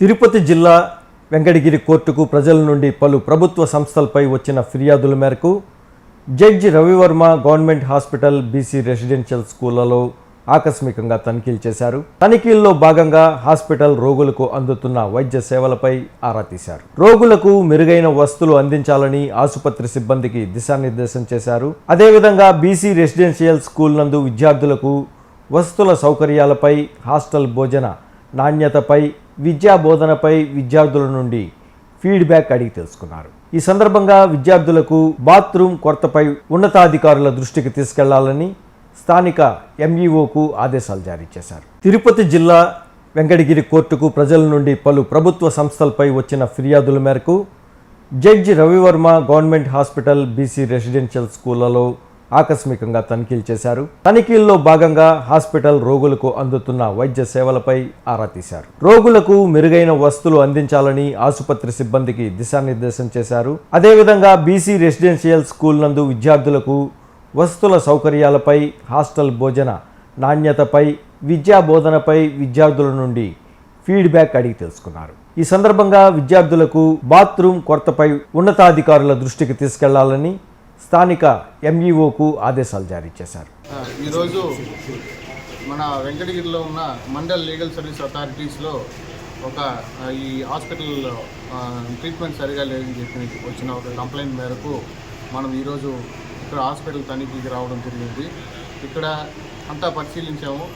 తిరుపతి జిల్లా వెంకటగిరి కోర్టుకు ప్రజల నుండి పలు ప్రభుత్వ సంస్థలపై వచ్చిన ఫిర్యాదుల మేరకు judge Ravivarma government hospital BC residential స్కూళ్ళలో ఆకస్మికంగా తనిఖీలు చేశారు. తనిఖీల్లో భాగంగా హాస్పిటల్ రోగులకు అందుతున్న వైద్య సేవలపై ఆరా తీశారు. రోగులకు మెరుగైన వస్తువులు అందించాలని ఆసుపత్రి సిబ్బందికి దిశానిర్దేశం చేశారు. అదేవిధంగా బీసీ రెసిడెన్షియల్ స్కూల్ నందు విద్యార్థులకు వస్తువుల సౌకర్యాలపై హాస్టల్ భోజన నాణ్యతపై విద్యా బోధనపై విద్యార్థుల నుండి ఫీడ్బ్యాక్ అడిగి తెలుసుకున్నారు. ఈ సందర్భంగా విద్యార్థులకు బాత్రూమ్ కొరతపై ఉన్నతాధికారుల దృష్టికి తీసుకెళ్ళాలని స్థానిక ఎంఈఓకు ఆదేశాలు జారీ చేశారు. తిరుపతి జిల్లా వెంకటగిరి కోర్టుకు ప్రజల నుండి పలు ప్రభుత్వ సంస్థలపై వచ్చిన ఫిర్యాదుల మేరకు judge Ravivarma government hospital BC residential స్కూళ్ళలో ఆకస్మికంగా తనిఖీలు చేశారు. తనిఖీల్లో భాగంగా హాస్పిటల్ రోగులకు అందుతున్న వైద్య సేవలపై ఆరా తీశారు. రోగులకు మెరుగైన వస్తువులు అందించాలని ఆసుపత్రి సిబ్బందికి దిశానిర్దేశం చేశారు. అదేవిధంగా బీసీ రెసిడెన్షియల్ స్కూల్ నందు విద్యార్థులకు వస్తువుల సౌకర్యాలపై హాస్టల్ భోజన నాణ్యతపై విద్యా బోధనపై విద్యార్థుల నుండి ఫీడ్బ్యాక్ అడిగి తెలుసుకున్నారు. ఈ సందర్భంగా విద్యార్థులకు బాత్రూమ్ కొరతపై ఉన్నతాధికారుల దృష్టికి తీసుకెళ్ళాలని స్థానిక ఎంఈఓకు ఆదేశాలు జారీ చేశారు. ఈరోజు మన వెంకటగిరిలో ఉన్న మండల్ లీగల్ సర్వీస్ అథారిటీస్లో ఒక ఈ హాస్పిటల్లో ట్రీట్మెంట్ సరిగా లేదని చెప్పి వచ్చిన ఒక కంప్లైంట్ మేరకు మనం ఈరోజు ఇక్కడ హాస్పిటల్ తనిఖీకి రావడం జరిగింది. ఇక్కడ అంతా పరిశీలించాము.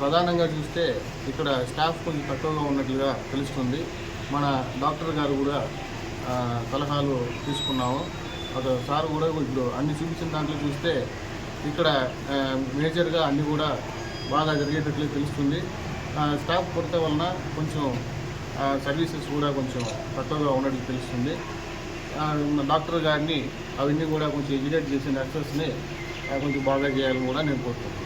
ప్రధానంగా చూస్తే ఇక్కడ స్టాఫ్ కొంచెం తక్కువగా ఉన్నట్లుగా తెలుస్తుంది. మన డాక్టర్ గారు కూడా సలహాలు తీసుకున్నాము. ఒక సార్ కూడా ఇప్పుడు అన్ని చూపించిన దాంట్లో చూస్తే ఇక్కడ మేజర్గా అన్నీ కూడా బాగా జరిగేటట్లు తెలుస్తుంది. స్టాఫ్ కొరత వలన కొంచెం సర్వీసెస్ కూడా కొంచెం తక్కువగా ఉన్నట్లు తెలుస్తుంది. డాక్టర్ గారిని అవన్నీ కూడా కొంచెం ఎడ్యుకేట్ చేసిన డాక్టర్స్ని కొంచెం బాగా చేయాలని కూడా నేను కోరుతున్నాను